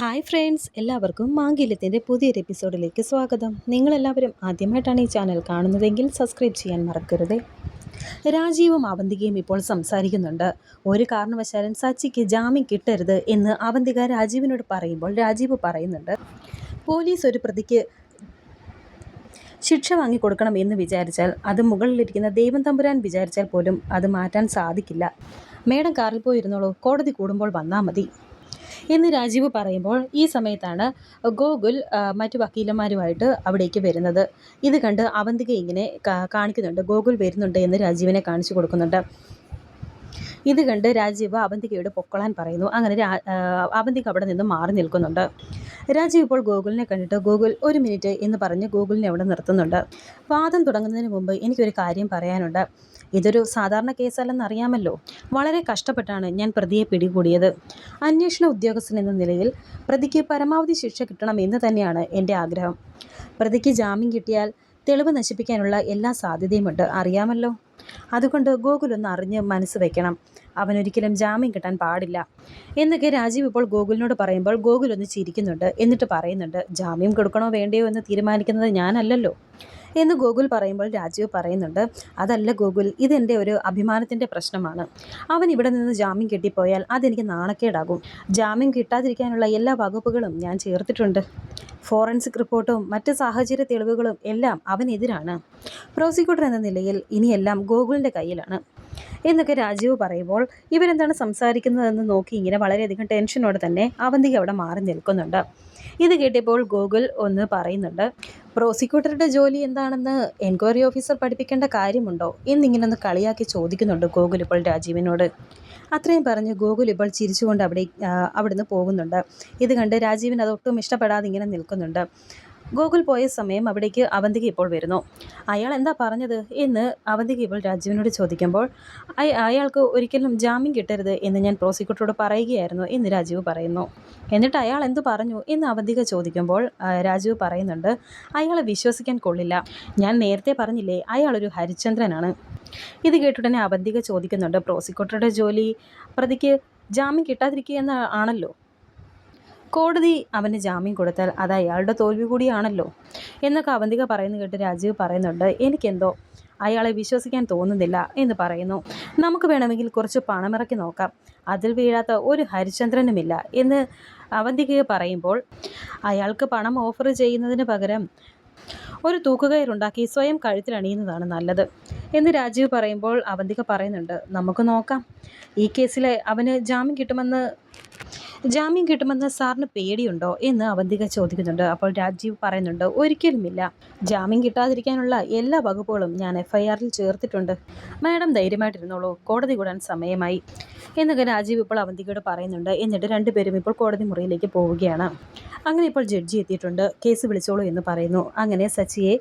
Hi friends എല്ലാവർക്കും മാംഗല്യത്തിന്റെ പുതിയൊരു എപ്പിസോഡിലേക്ക് സ്വാഗതം. നിങ്ങളെല്ലാവരും ആദ്യമായിട്ടാണ് ഈ ചാനൽ കാണുന്നതെങ്കിൽ സബ്സ്ക്രൈബ് ചെയ്യാൻ മറക്കരുത്. രാജീവും അവന്തികയും ഇപ്പോൾ സംസാരിക്കുന്നുണ്ട്. ഒരു കാരണവശാലും സച്ചിക്ക് ജാമ്യം കിട്ടരുത് എന്ന് അവന്തിക രാജീവിനോട് പറയുമ്പോൾ രാജീവ് പറയുന്നുണ്ട്. പോലീസ് ഒരു പ്രതിക്ക് ശിക്ഷ വാങ്ങിക്കൊടുക്കണം എന്ന് വിചാരിച്ചാൽ അത് മുകളിലിരിക്കുന്ന ദൈവം തമ്പുരാൻ വിചാരിച്ചാൽ പോലും അത് മാറ്റാൻ സാധിക്കില്ല. മേഡം കാറിൽ പോയിരുന്നോളൂ. കോടതി കൂടുമ്പോൾ വന്നാൽ മതി. എന്ന് രാജീവ് പറയുമ്പോൾ ഈ സമയത്താണ് ഗോകുൽ മറ്റു വക്കീലന്മാരുമായിട്ട് അവിടേക്ക് വരുന്നത്. ഇത് കണ്ട് അവന്തിക ഇങ്ങനെ കാണിക്കുന്നുണ്ട്. ഗോകുൽ വരുന്നുണ്ട് എന്ന് രാജീവിനെ കാണിച്ചു കൊടുക്കുന്നുണ്ട്. ഇത് കണ്ട് രാജീവ് അവന്തികയോട് പൊക്കളാൻ പറയുന്നു. അങ്ങനെ അവന്തിക അവിടെ നിന്ന് മാറി നിൽക്കുന്നുണ്ട്. രാജീവ് ഇപ്പോൾ ഗൂഗിളിനെ കണ്ടിട്ട് ഗൂഗിൾ ഒരു മിനിറ്റ് എന്ന് പറഞ്ഞ് ഗൂഗിളിനെ അവിടെ നിർത്തുന്നുണ്ട്. വാദം തുടങ്ങുന്നതിന് മുമ്പ് എനിക്കൊരു കാര്യം പറയാനുണ്ട്. ഇതൊരു സാധാരണ കേസല്ലെന്ന് അറിയാമല്ലോ. വളരെ കഷ്ടപ്പെട്ടാണ് ഞാൻ പ്രതിയെ പിടികൂടിയത്. അന്വേഷണ ഉദ്യോഗസ്ഥൻ എന്ന നിലയിൽ പ്രതിക്ക് പരമാവധി ശിക്ഷ കിട്ടണം എന്ന് തന്നെയാണ് എന്റെ ആഗ്രഹം. പ്രതിക്ക് ജാമ്യം കിട്ടിയാൽ തെളിവ് നശിപ്പിക്കാനുള്ള എല്ലാ സാധ്യതയുമുണ്ട്. അറിയാമല്ലോ. അതുകൊണ്ട് ഗോകുലൊന്ന് അറിഞ്ഞ് മനസ്സ് വെക്കണം. അവനൊരിക്കലും ജാമ്യം കിട്ടാൻ പാടില്ല. എന്നൊക്കെ രാജീവ് ഇപ്പോൾ ഗോകുലിനോട് പറയുമ്പോൾ ഗോകുലൊന്ന് ചിരിക്കുന്നുണ്ട്. എന്നിട്ട് പറയുന്നുണ്ട് ജാമ്യം കൊടുക്കണോ വേണ്ടയോ എന്ന് തീരുമാനിക്കുന്നത് ഞാനല്ലല്ലോ. എന്ന് ഗോകുൽ പറയുമ്പോൾ രാജീവ് പറയുന്നുണ്ട് അതല്ല ഗോകുൽ ഇതെന്റെ ഒരു അഭിമാനത്തിന്റെ പ്രശ്നമാണ്. അവൻ ഇവിടെ നിന്ന് ജാമ്യം കിട്ടിപ്പോയാൽ അതെനിക്ക് നാണക്കേടാകും. ജാമ്യം കിട്ടാതിരിക്കാനുള്ള എല്ലാ വകുപ്പുകളും ഞാൻ ചേർത്തിട്ടുണ്ട്. ഫോറൻസിക് റിപ്പോർട്ടും മറ്റ് സാഹചര്യ തെളിവുകളും എല്ലാം അവനെതിരാണ്. പ്രോസിക്യൂട്ടർ എന്ന നിലയിൽ ഇനിയെല്ലാം ഗോകുലിന്റെ കയ്യിലാണ്. എന്നൊക്കെ രാജീവ് പറയുമ്പോൾ ഇവരെന്താണ് സംസാരിക്കുന്നതെന്ന് നോക്കി ഇങ്ങനെ വളരെയധികം ടെൻഷനോടെ തന്നെ അവന്തിക അവിടെ മാറി നിൽക്കുന്നുണ്ട്. ഇത് കേട്ടപ്പോൾ ഗൂഗിൾ ഒന്ന് പറയുന്നുണ്ട് പ്രോസിക്യൂട്ടറുടെ ജോലി എന്താണെന്ന് എൻക്വയറി ഓഫീസർ പഠിപ്പിക്കേണ്ട കാര്യമുണ്ടോ? എന്നിങ്ങനെ ഒന്ന് കളിയാക്കി ചോദിക്കുന്നുണ്ട് ഗോകുൽ ഇപ്പോൾ രാജീവിനോട്. അത്രയും പറഞ്ഞ് ഗോകുൽ ഇപ്പോൾ ചിരിച്ചുകൊണ്ട് അവിടെ അവിടുന്ന് പോകുന്നുണ്ട്. ഇത് കണ്ട് രാജീവിന് അതൊട്ടും ഇഷ്ടപ്പെടാതെ ഇങ്ങനെ നിൽക്കുന്നുണ്ട്. ഗോകുൽ പോയ സമയം അവിടേക്ക് അവന്തിക ഇപ്പോൾ വരുന്നു. അയാൾ എന്താ പറഞ്ഞത് എന്ന് അവന്തിക ഇപ്പോൾ രാജീവിനോട് ചോദിക്കുമ്പോൾ അയാൾക്ക് ഒരിക്കലും ജാമ്യം കിട്ടരുത് എന്ന് ഞാൻ പ്രോസിക്യൂട്ടറോട് പറയുകയായിരുന്നു എന്ന് രാജീവ് പറയുന്നു. എന്നിട്ട് അയാൾ എന്തു പറഞ്ഞു എന്ന് അവന്തിക ചോദിക്കുമ്പോൾ രാജീവ് പറയുന്നുണ്ട് അയാളെ വിശ്വസിക്കാൻ കൊള്ളില്ല. ഞാൻ നേരത്തെ പറഞ്ഞില്ലേ അയാളൊരു ഹരിചന്ദ്രനാണ് ഇത് കേട്ടുടനെ അവന്തിക ചോദിക്കുന്നുണ്ട് പ്രോസിക്യൂട്ടറുടെ ജോലി പ്രതിക്ക് ജാമ്യം കിട്ടാതിരിക്കുക എന്ന് ആണല്ലോ? കോടതി അവന് ജാമ്യം കൊടുത്താൽ അത് അയാളുടെ തോൽവി കൂടിയാണല്ലോ. എന്നൊക്കെ അവന്തിക പറയുന്നു കേട്ട് രാജീവ് പറയുന്നുണ്ട്. എനിക്കെന്തോ അയാളെ വിശ്വസിക്കാൻ തോന്നുന്നില്ല എന്ന് പറയുന്നു. നമുക്ക് വേണമെങ്കിൽ കുറച്ച് പണമിറക്കി നോക്കാം. അതിൽ വീഴാത്ത ഒരു ഹരിചന്ദ്രനുമില്ല എന്ന് അവന്തികയെ പറയുമ്പോൾ അയാൾക്ക് പണം ഓഫർ ചെയ്യുന്നതിന് പകരം ഒരു തൂക്കുകയറുണ്ടാക്കി സ്വയം കഴുത്തിലണിയുന്നതാണ് നല്ലത് എന്ന് രാജീവ് പറയുമ്പോൾ അവന്തിക പറയുന്നുണ്ട്. നമുക്ക് നോക്കാം. ഈ കേസിൽ അവന് ജാമ്യം കിട്ടുമെന്ന് ജാമ്യം കിട്ടുമെന്ന് സാറിന് പേടിയുണ്ടോ എന്ന് അവന്തിക ചോദിക്കുന്നുണ്ട്. അപ്പോൾ രാജീവ് പറയുന്നുണ്ട് ഒരിക്കലുമില്ല. ജാമ്യം കിട്ടാതിരിക്കാനുള്ള എല്ലാ വകുപ്പുകളും ഞാൻ എഫ്ഐആറിൽ ചേർത്തിട്ടുണ്ട്. മാഡം ധൈര്യമായിട്ടിരുന്നോളൂ. കോടതി കൂടാൻ സമയമായി. എന്നൊക്കെ രാജീവ് ഇപ്പോൾ അവന്തികയോട് പറയുന്നുണ്ട്. എന്നിട്ട് രണ്ടുപേരും ഇപ്പോൾ കോടതി മുറിയിലേക്ക് പോവുകയാണ്. അങ്ങനെ ഇപ്പോൾ ജഡ്ജി എത്തിയിട്ടുണ്ട്. കേസ് വിളിച്ചോളൂ എന്ന് പറയുന്നു. അങ്ങനെ സച്ചിയെ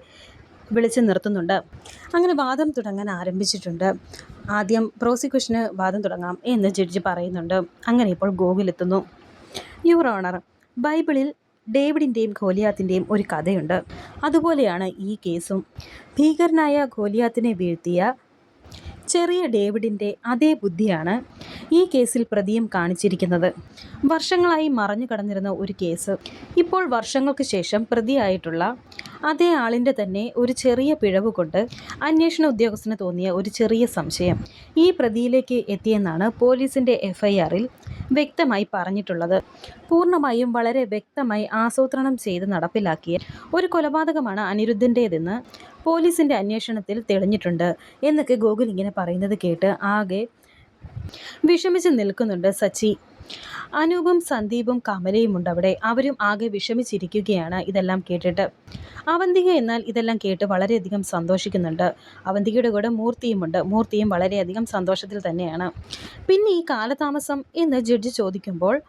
വിളിച്ച് നിർത്തുന്നുണ്ട്. അങ്ങനെ വാദം തുടങ്ങാൻ ആരംഭിച്ചിട്ടുണ്ട്. ആദ്യം പ്രോസിക്യൂഷന് വാദം തുടങ്ങാം എന്ന് ജഡ്ജി പറയുന്നുണ്ട്. അങ്ങനെ ഇപ്പോൾ ഗോകുലെത്തുന്നു. യുവർ ഓണർ ബൈബിളിൽ ഡേവിഡിന്റെയും ഗോലിയാത്തിന്റെയും ഒരു കഥയുണ്ട്. അതുപോലെയാണ് ഈ കേസും. ഭീകരനായ ഗോലിയാത്തിനെ വീഴ്ത്തിയ ചെറിയ ഡേവിഡിന്റെ അതേ ബുദ്ധിയാണ് ഈ കേസിൽ പ്രതിയും കാണിച്ചിരിക്കുന്നത്. വർഷങ്ങളായി മറഞ്ഞു കടന്നിരുന്ന ഒരു കേസ്. ഇപ്പോൾ വർഷങ്ങൾക്ക് ശേഷം പ്രതിയായിട്ടുള്ള അതേ ആളിന്റെ തന്നെ ഒരു ചെറിയ പിഴവ് കൊണ്ട് അന്വേഷണ ഉദ്യോഗസ്ഥന് തോന്നിയ ഒരു ചെറിയ സംശയം ഈ പ്രതിയിലേക്ക് എത്തിയെന്നാണ് പോലീസിന്റെ എഫ്ഐആറിൽ വ്യക്തമായി പറഞ്ഞിട്ടുള്ളത്. പൂർണമായും വളരെ വ്യക്തമായി ആസൂത്രണം ചെയ്ത് നടപ്പിലാക്കിയ ഒരു കൊലപാതകമാണ് അനിരുദ്ധന്റേതെന്ന് പോലീസിന്റെ അന്വേഷണത്തിൽ തെളിഞ്ഞിട്ടുണ്ട്. എന്നൊക്കെ ഗോകുൽ ഇങ്ങനെ പറയുന്നത് കേട്ട് ആകെ വിഷമിച്ച് നിൽക്കുന്നുണ്ട് സച്ചി. അനൂപും സന്ദീപും കമലയും ഉണ്ട് അവിടെ. അവരും ആകെ വിഷമിച്ചിരിക്കുകയാണ്. ഇതെല്ലാം കേട്ടിട്ട്. അവന്തിക എന്നാൽ ഇതെല്ലാം കേട്ട് വളരെയധികം സന്തോഷിക്കുന്നുണ്ട്. അവന്തികയുടെ കൂടെ മൂർത്തിയുമുണ്ട് മൂർത്തിയും വളരെയധികം സന്തോഷത്തിൽ തന്നെയാണ്. പിന്നെ ഈ കാലതാമസം എന്ന് ജഡ്ജി ചോദിക്കുമ്പോൾ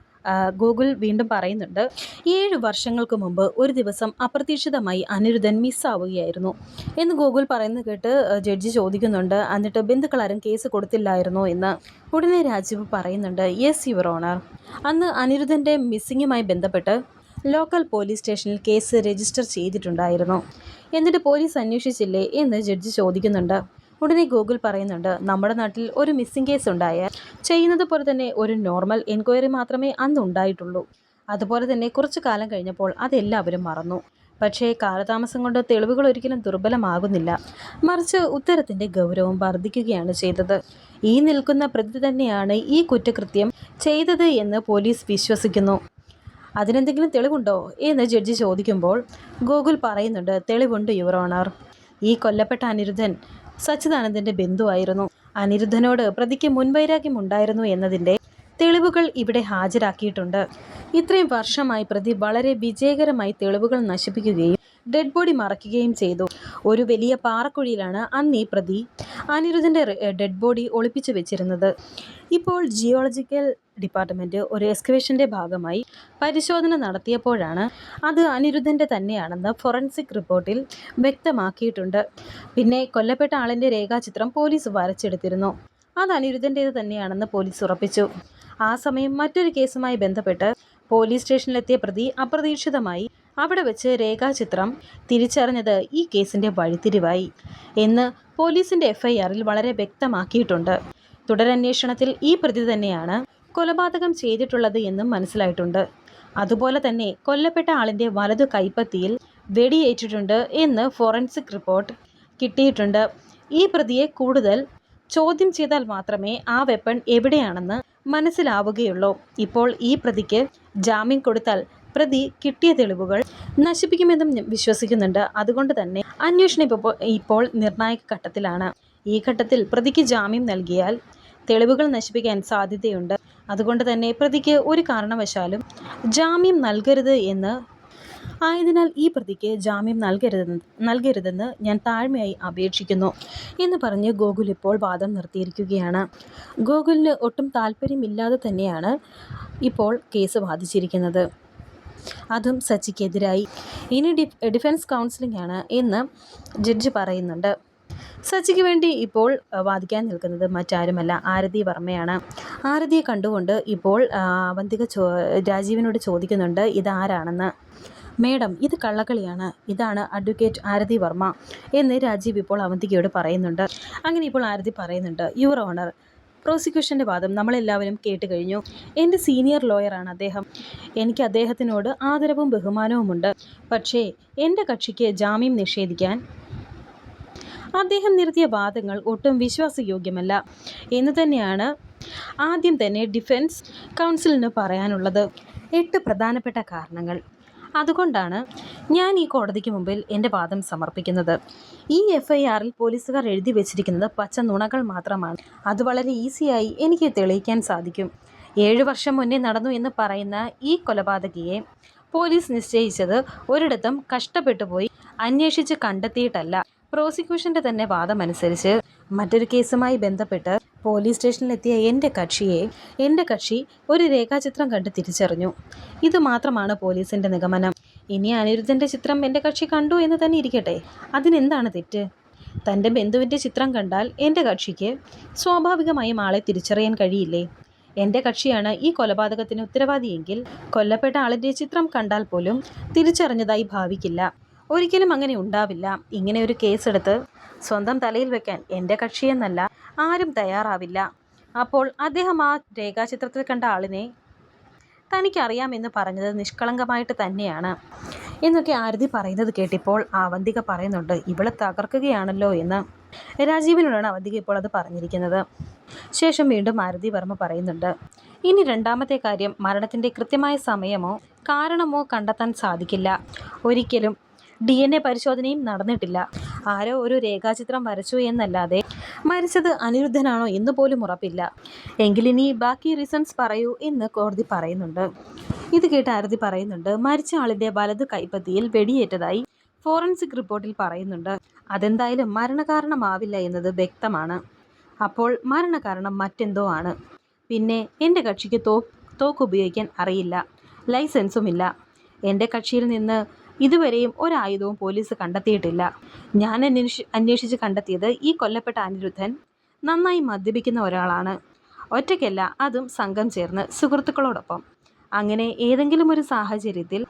ഗൂഗിൾ വീണ്ടും പറയുന്നുണ്ട് ഏഴ് വർഷങ്ങൾക്ക് മുമ്പ് ഒരു ദിവസം അപ്രതീക്ഷിതമായി അനിരുദ്ധൻ മിസ്സാവുകയായിരുന്നു എന്ന് ഗൂഗിൾ പറയുന്നത് കേട്ട് ജഡ്ജി ചോദിക്കുന്നുണ്ട് എന്നിട്ട് ബന്ധുക്കളാരും കേസ് കൊടുത്തില്ലായിരുന്നോ? എന്ന്. ഉടനെ രാജീവ് പറയുന്നുണ്ട് യെസ് യുവർ ഓണർ അന്ന് അനിരുദ്ധന്റെ മിസ്സിങ്ങുമായി ബന്ധപ്പെട്ട് ലോക്കൽ പോലീസ് സ്റ്റേഷനിൽ കേസ് രജിസ്റ്റർ ചെയ്തിട്ടുണ്ടായിരുന്നു. എന്നിട്ട് പോലീസ് അന്വേഷിച്ചില്ലേ? എന്ന് ജഡ്ജി ചോദിക്കുന്നുണ്ട് ഉടനെ ഗൂഗിൾ പറയുന്നുണ്ട് നമ്മുടെ നാട്ടിൽ ഒരു മിസ്സിംഗ് കേസ് ഉണ്ടായാൽ ചെയ്യുന്നത് പോലെ തന്നെ ഒരു നോർമൽ എൻക്വയറി മാത്രമേ അന്ന് ഉണ്ടായിട്ടുള്ളൂ. അതുപോലെ തന്നെ കുറച്ചു കാലം കഴിഞ്ഞപ്പോൾ അതെല്ലാവരും മറന്നു. പക്ഷേ കാലതാമസം കൊണ്ട് തെളിവുകൾ ഒരിക്കലും ദുർബലമാകുന്നില്ല. മറിച്ച് ഉത്തരത്തിന്റെ ഗൗരവം വർദ്ധിക്കുകയാണ് ചെയ്തത്. ഈ നിൽക്കുന്ന പ്രതി തന്നെയാണ് ഈ കുറ്റകൃത്യം ചെയ്തത് എന്ന് പോലീസ് വിശ്വസിക്കുന്നു. അതിനെന്തെങ്കിലും തെളിവുണ്ടോ എന്ന് ജഡ്ജി ചോദിക്കുമ്പോൾ ഗൂഗിൾ പറയുന്നുണ്ട് തെളിവുണ്ട് യുവർ ഓണർ. ഈ കൊല്ലപ്പെട്ട അനിരുദ്ധൻ സച്ചിദാനന്ദന്റെ ബന്ധുവായിരുന്നു. അനിരുദ്ധനോട് പ്രതിക്ക് മുൻവൈരാഗ്യം ഉണ്ടായിരുന്നു എന്നതിന്റെ തെളിവുകൾ ഇവിടെ ഹാജരാക്കിയിട്ടുണ്ട്. ഇത്രയും വർഷമായി പ്രതി വളരെ വിജയകരമായി തെളിവുകൾ നശിപ്പിക്കുകയും ഡെഡ് ബോഡി മറയ്ക്കുകയും ചെയ്തു. ഒരു വലിയ പാറക്കുഴിയിലാണ് അന്ന് ഈ പ്രതി അനിരുദ്ധന്റെ ഡെഡ് ബോഡി ഒളിപ്പിച്ചു വെച്ചിരുന്നത്. ഇപ്പോൾ ജിയോളജിക്കൽ ഡിപ്പാർട്ട്മെന്റ് ഒരു എക്സ്കവേഷന്റെ ഭാഗമായി പരിശോധന നടത്തിയപ്പോഴാണ് അത് അനിരുദ്ധന്റെ തന്നെയാണെന്ന് ഫോറൻസിക് റിപ്പോർട്ടിൽ വ്യക്തമാക്കിയിട്ടുണ്ട്. പിന്നെ കൊല്ലപ്പെട്ട ആളിന്റെ രേഖാചിത്രം പോലീസ് വരച്ചെടുത്തിരുന്നു. അത് അനിരുദ്ധന്റേത് തന്നെയാണെന്ന് പോലീസ് ഉറപ്പിച്ചു. ആ സമയം മറ്റൊരു കേസുമായി ബന്ധപ്പെട്ട് പോലീസ് സ്റ്റേഷനിലെത്തിയ പ്രതി അപ്രതീക്ഷിതമായി അവിടെ വെച്ച് രേഖാചിത്രം തിരിച്ചറിഞ്ഞത് ഈ കേസിന്റെ വഴിത്തിരിവായി എന്ന് പോലീസിന്റെ എഫ്ഐആറിൽ വളരെ വ്യക്തമാക്കിയിട്ടുണ്ട്. തുടരന്വേഷണത്തിൽ ഈ പ്രതി തന്നെയാണ് കൊലപാതകം ചെയ്തിട്ടുള്ളത് എന്നും മനസ്സിലായിട്ടുണ്ട്. അതുപോലെ തന്നെ കൊല്ലപ്പെട്ട ആളിന്റെ വലതു കൈപ്പത്തിയിൽ വെടിയേറ്റിട്ടുണ്ട് എന്ന് ഫോറൻസിക് റിപ്പോർട്ട് കിട്ടിയിട്ടുണ്ട്. ഈ പ്രതിയെ കൂടുതൽ ചോദ്യം ചെയ്താൽ മാത്രമേ ആ വെപ്പൺ എവിടെയാണെന്ന് മനസ്സിലാവുകയുള്ളൂ. ഇപ്പോൾ ഈ പ്രതിക്ക് ജാമ്യം കൊടുത്താൽ പ്രതി കിട്ടിയ തെളിവുകൾ നശിപ്പിക്കുമെന്നും വിശ്വസിക്കുന്നുണ്ട്. അതുകൊണ്ട് തന്നെ അന്വേഷണം ഇപ്പോൾ ഇപ്പോൾ നിർണായക ഘട്ടത്തിലാണ്. ഈ ഘട്ടത്തിൽ പ്രതിക്ക് ജാമ്യം നൽകിയാൽ തെളിവുകൾ നശിപ്പിക്കാൻ സാധ്യതയുണ്ട്. അതുകൊണ്ട് തന്നെ പ്രതിക്ക് ഒരു കാരണവശാലും ജാമ്യം നൽകരുത് എന്ന് ആയതിനാൽ ഈ പ്രതിക്ക് ജാമ്യം നൽകരുതെന്ന് നൽകരുതെന്ന് ഞാൻ താഴ്മയായി അപേക്ഷിക്കുന്നു എന്ന് പറഞ്ഞ് ഗോകുൽ ഇപ്പോൾ വാദം നിർത്തിയിരിക്കുകയാണ്. ഗോകുലിന് ഒട്ടും താല്പര്യമില്ലാതെ തന്നെയാണ് ഇപ്പോൾ കേസ് ബാധിച്ചിരിക്കുന്നത് അതും സച്ചിക്കെതിരായി. ഇനി ഡിഫൻസ് കൗൺസിലിംഗ് ആണ് എന്ന് ജഡ്ജ് പറയുന്നുണ്ട്. സച്ചിക്ക് വേണ്ടി ഇപ്പോൾ വാദിക്കാൻ നിൽക്കുന്നത് മറ്റാരുമല്ല ആരതി വർമ്മയാണ്. ആരതിയെ കണ്ടുകൊണ്ട് ഇപ്പോൾ അവന്തിക ചോ രാജീവിനോട് ചോദിക്കുന്നുണ്ട് ഇതാരാണെന്ന്. മേഡം ഇത് കള്ളക്കളിയാണ്. ഇതാണ് അഡ്വക്കേറ്റ് ആരതി വർമ്മ എന്ന് രാജീവ് ഇപ്പോൾ അവന്തികയോട് പറയുന്നുണ്ട്. അങ്ങനെ ഇപ്പോൾ ആരതി പറയുന്നുണ്ട് യുവർ ഓണർ പ്രോസിക്യൂഷന്റെ വാദം നമ്മളെല്ലാവരും കേട്ട് കഴിഞ്ഞു. എന്റെ സീനിയർ ലോയറാണ് അദ്ദേഹം. എനിക്ക് അദ്ദേഹത്തിനോട് ആദരവും ബഹുമാനവുമുണ്ട്. പക്ഷേ എന്റെ കക്ഷിക്ക് ജാമ്യം നിഷേധിക്കാൻ അദ്ദേഹം നിർത്തിയ വാദങ്ങൾ ഒട്ടും വിശ്വാസയോഗ്യമല്ല. എന്ന് തന്നെയാണ് ആദ്യം തന്നെ ഡിഫൻസ് കൗൺസിലിന് പറയാനുള്ളത്. എട്ട് പ്രധാനപ്പെട്ട കാരണങ്ങൾ. അതുകൊണ്ടാണ് ഞാൻ ഈ കോടതിക്ക് മുമ്പിൽ എന്റെ വാദം സമർപ്പിക്കുന്നത്. ഈ എഫ് ഐ ആറിൽ പോലീസുകാർ എഴുതി വെച്ചിരിക്കുന്നത് പച്ച നുണകൾ മാത്രമാണ്. അത് വളരെ ഈസിയായി എനിക്ക് തെളിയിക്കാൻ സാധിക്കും. ഏഴു വർഷം മുന്നേ നടന്നു എന്ന് പറയുന്ന ഈ കൊലപാതകിയെ പോലീസ് നിശ്ചയിച്ചത് ഒരിടത്തും കഷ്ടപ്പെട്ടു പോയി അന്വേഷിച്ച് കണ്ടെത്തിയിട്ടല്ല. പ്രോസിക്യൂഷന്റെ തന്നെ വാദമനുസരിച്ച് മറ്റൊരു കേസുമായി ബന്ധപ്പെട്ട് പോലീസ് സ്റ്റേഷനിലെത്തിയ എന്റെ കക്ഷിയെ എന്റെ കക്ഷി ഒരു രേഖാചിത്രം കണ്ട് തിരിച്ചറിഞ്ഞു. ഇത് മാത്രമാണ് പോലീസിന്റെ നിഗമനം. ഇനി അനിരുദ്ധന്റെ ചിത്രം എന്റെ കക്ഷി കണ്ടു എന്ന് തന്നെ ഇരിക്കട്ടെ. അതിനെന്താണ് തെറ്റ്? തന്റെ ബന്ധുവിന്റെ ചിത്രം കണ്ടാൽ എന്റെ കക്ഷിക്ക് സ്വാഭാവികമായും ആളെ തിരിച്ചറിയാൻ കഴിയില്ലേ? എന്റെ കക്ഷിയാണ് ഈ കൊലപാതകത്തിന് ഉത്തരവാദിയെങ്കിൽ കൊല്ലപ്പെട്ട ആളിന്റെ ചിത്രം കണ്ടാൽ പോലും തിരിച്ചറിഞ്ഞതായി ഭാവിക്കില്ല. ഒരിക്കലും അങ്ങനെ ഉണ്ടാവില്ല. ഇങ്ങനെ ഒരു കേസെടുത്ത് സ്വന്തം തലയിൽ വെക്കാൻ എന്റെ കക്ഷിയെന്നല്ല ആരും തയ്യാറാവില്ല. അപ്പോൾ അദ്ദേഹം ആ രേഖാചിത്രത്തിൽ കണ്ട ആളിനെ തനിക്കറിയാമെന്ന് പറഞ്ഞത് നിഷ്കളങ്കമായിട്ട് തന്നെയാണ്. എന്നൊക്കെ ആരതി പറയുന്നത് കേട്ടിപ്പോൾ അവന്തിക പറയുന്നുണ്ട് ഇവളെ തകർക്കുകയാണല്ലോ എന്ന്. രാജീവിനോടാണ് അവന്തിക ഇപ്പോൾ അത് പറഞ്ഞിരിക്കുന്നത്. ശേഷം വീണ്ടും ആരതി വർമ്മ പറയുന്നുണ്ട് ഇനി രണ്ടാമത്തെ കാര്യം മരണത്തിന്റെ കൃത്യമായ സമയമോ കാരണമോ കണ്ടെത്താൻ സാധിക്കില്ല. ഒരിക്കലും ഡി എൻ എ പരിശോധനയും നടന്നിട്ടില്ല. ആരോ ഒരു രേഖാചിത്രം വരച്ചു എന്നല്ലാതെ മരിച്ചത് അനിരുദ്ധനാണോ എന്ന് പോലും ഉറപ്പില്ല. എങ്കിലിനി ബാക്കി റീസൺസ് പറയൂ എന്ന് കോടതി പറയുന്നുണ്ട്. ഇത് കേട്ട് അരതി പറയുന്നുണ്ട് മരിച്ച ആളിന്റെ വലത് കൈപ്പത്തിയിൽ വെടിയേറ്റതായി ഫോറൻസിക് റിപ്പോർട്ടിൽ പറയുന്നുണ്ട്. അതെന്തായാലും മരണകാരണമാവില്ല എന്നത് വ്യക്തമാണ്. അപ്പോൾ മരണകാരണം മറ്റെന്തോ ആണ്. പിന്നെ എന്റെ കക്ഷിക്ക് തോ തോക്ക് ഉപയോഗിക്കാൻ അറിയില്ല. ലൈസൻസും ഇല്ല. എന്റെ കക്ഷിയിൽ നിന്ന് ഇതുവരെയും ഒരായുധവും പോലീസ് കണ്ടെത്തിയിട്ടില്ല. ഞാൻ അന്വേഷി അന്വേഷിച്ച് കണ്ടെത്തിയത് ഈ കൊല്ലപ്പെട്ട അനിരുദ്ധൻ നന്നായി മദ്യപിക്കുന്ന ഒരാളാണ്. ഒറ്റയ്ക്കല്ല അതും സംഘം ചേർന്ന് സുഹൃത്തുക്കളോടൊപ്പം. അങ്ങനെ ഏതെങ്കിലും ഒരു സാഹചര്യത്തിൽ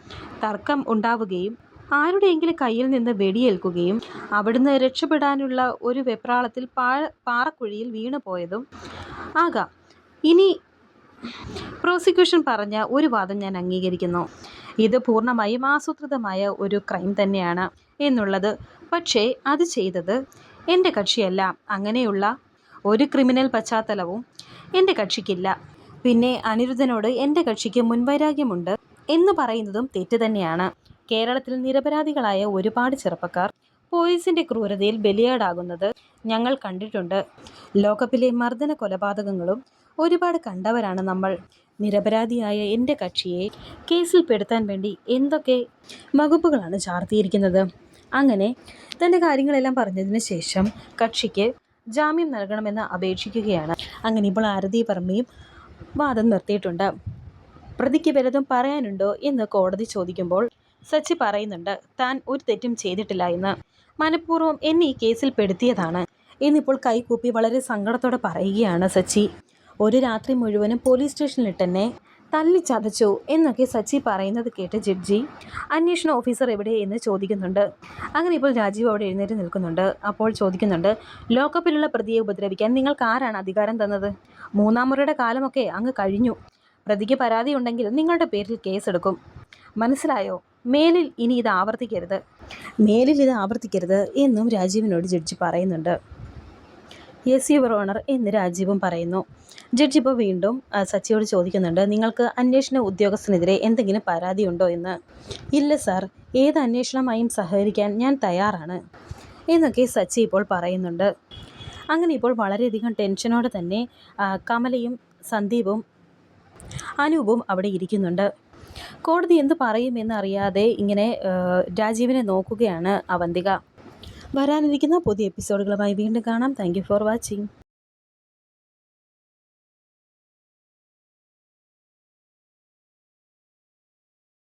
തർക്കം ഉണ്ടാവുകയും ആരുടെയെങ്കിലും കയ്യിൽ നിന്ന് വെടിയേൽക്കുകയും അവിടുന്ന് രക്ഷപ്പെടാനുള്ള ഒരു വെപ്രാളത്തിൽ പാ പാറക്കുഴിയിൽ വീണു പോയതും ആകാം. ഇനി പ്രോസിക്യൂഷൻ പറഞ്ഞ ഒരു വാദം ഞാൻ അംഗീകരിക്കുന്നു. ഇത് പൂർണമായും ആസൂത്രിതമായ ഒരു ക്രൈം തന്നെയാണ് എന്നുള്ളത്. പക്ഷേ അത് ചെയ്തത് എന്റെ കക്ഷിയല്ല. അങ്ങനെയുള്ള ഒരു ക്രിമിനൽ പശ്ചാത്തലവും എന്റെ കക്ഷിക്കില്ല. പിന്നെ അനിരുദ്ധനോട് എന്റെ കക്ഷിക്ക് മുൻവൈരാഗ്യമുണ്ട് എന്ന് പറയുന്നതും തെറ്റ് തന്നെയാണ്. കേരളത്തിൽ നിരപരാധികളായ ഒരുപാട് ചെറുപ്പക്കാർ പോലീസിന്റെ ക്രൂരതയിൽ ബലിയാടാകുന്നത് ഞങ്ങൾ കണ്ടിട്ടുണ്ട്. ലോകപ്പിലെ മർദ്ദന കൊലപാതകങ്ങളും ഒരുപാട് കണ്ടവരാണ് നമ്മൾ. നിരപരാധിയായ എന്റെ കക്ഷിയെ കേസിൽപ്പെടുത്താൻ വേണ്ടി എന്തൊക്കെ വകുപ്പുകളാണ് ചാർത്തിയിരിക്കുന്നത്. അങ്ങനെ തന്റെ കാര്യങ്ങളെല്ലാം പറഞ്ഞതിന് ശേഷം കക്ഷിക്ക് ജാമ്യം നൽകണമെന്ന് അപേക്ഷിക്കുകയാണ്. അങ്ങനെ ഇപ്പോൾ ആരതി പറമ്പയും വാദം നിർത്തിയിട്ടുണ്ട്. പ്രതിക്ക് വലതും പറയാനുണ്ടോ എന്ന് കോടതി ചോദിക്കുമ്പോൾ സച്ചി പറയുന്നുണ്ട് താൻ ഒരു തെറ്റും ചെയ്തിട്ടില്ല എന്ന്. മനഃപൂർവം എന്നെ ഈ കേസിൽ പെടുത്തിയതാണ്. എന്നിപ്പോൾ കൈകൂപ്പി വളരെ സങ്കടത്തോടെ പറയുകയാണ് സച്ചി. ഒരു രാത്രി മുഴുവനും പോലീസ് സ്റ്റേഷനിലിട്ടെന്നെ തല്ലിച്ചതച്ചു എന്നൊക്കെ സച്ചി പറയുന്നത് കേട്ട് ജഡ്ജി. അന്വേഷണ ഓഫീസർ എവിടെ എന്ന് ചോദിക്കുന്നുണ്ട്. അങ്ങനെ ഇപ്പോൾ രാജീവ് അവിടെ എഴുന്നേറ്റ് നിൽക്കുന്നുണ്ട്. അപ്പോൾ ചോദിക്കുന്നുണ്ട് ലോക്കപ്പിലുള്ള പ്രതിയെ ഉപദ്രവിക്കാൻ നിങ്ങൾക്ക് ആരാണ് അധികാരം തന്നത്? മൂന്നാം മുറയുടെ കാലമൊക്കെ അങ്ങ് കഴിഞ്ഞു. പ്രതിക്ക് പരാതി ഉണ്ടെങ്കിൽ നിങ്ങളുടെ പേരിൽ കേസെടുക്കും. മനസ്സിലായോ? മേലിൽ ഇനി ഇത് ആവർത്തിക്കരുത്. മേലിൽ ഇത് ആവർത്തിക്കരുത് എന്നും രാജീവിനോട് ജഡ്ജി പറയുന്നുണ്ട്. യെസ് യുവർ ഓണർ എന്ന് രാജീവും പറയുന്നു. ജഡ്ജി ഇപ്പോൾ വീണ്ടും സച്ചിയോട് ചോദിക്കുന്നുണ്ട് നിങ്ങൾക്ക് അന്വേഷണ ഉദ്യോഗസ്ഥനെതിരെ എന്തെങ്കിലും പരാതിയുണ്ടോ എന്ന്? ഇല്ല സാർ. ഏത് അന്വേഷണമായും സഹകരിക്കാൻ ഞാൻ തയ്യാറാണ് എന്നൊക്കെ സച്ചി ഇപ്പോൾ പറയുന്നുണ്ട്. അങ്ങനെ ഇപ്പോൾ വളരെയധികം ടെൻഷനോടെ തന്നെ കമലയും സന്ദീപും അനൂപും അവിടെ ഇരിക്കുന്നുണ്ട്. കോടതി എന്ത് പറയുമെന്നറിയാതെ ഇങ്ങനെ രാജീവിനെ നോക്കുകയാണ് അവന്തിക. വരാനിരിക്കുന്ന പുതിയ എപ്പിസോഡുകളുമായി വീണ്ടും കാണാം. Thank for watching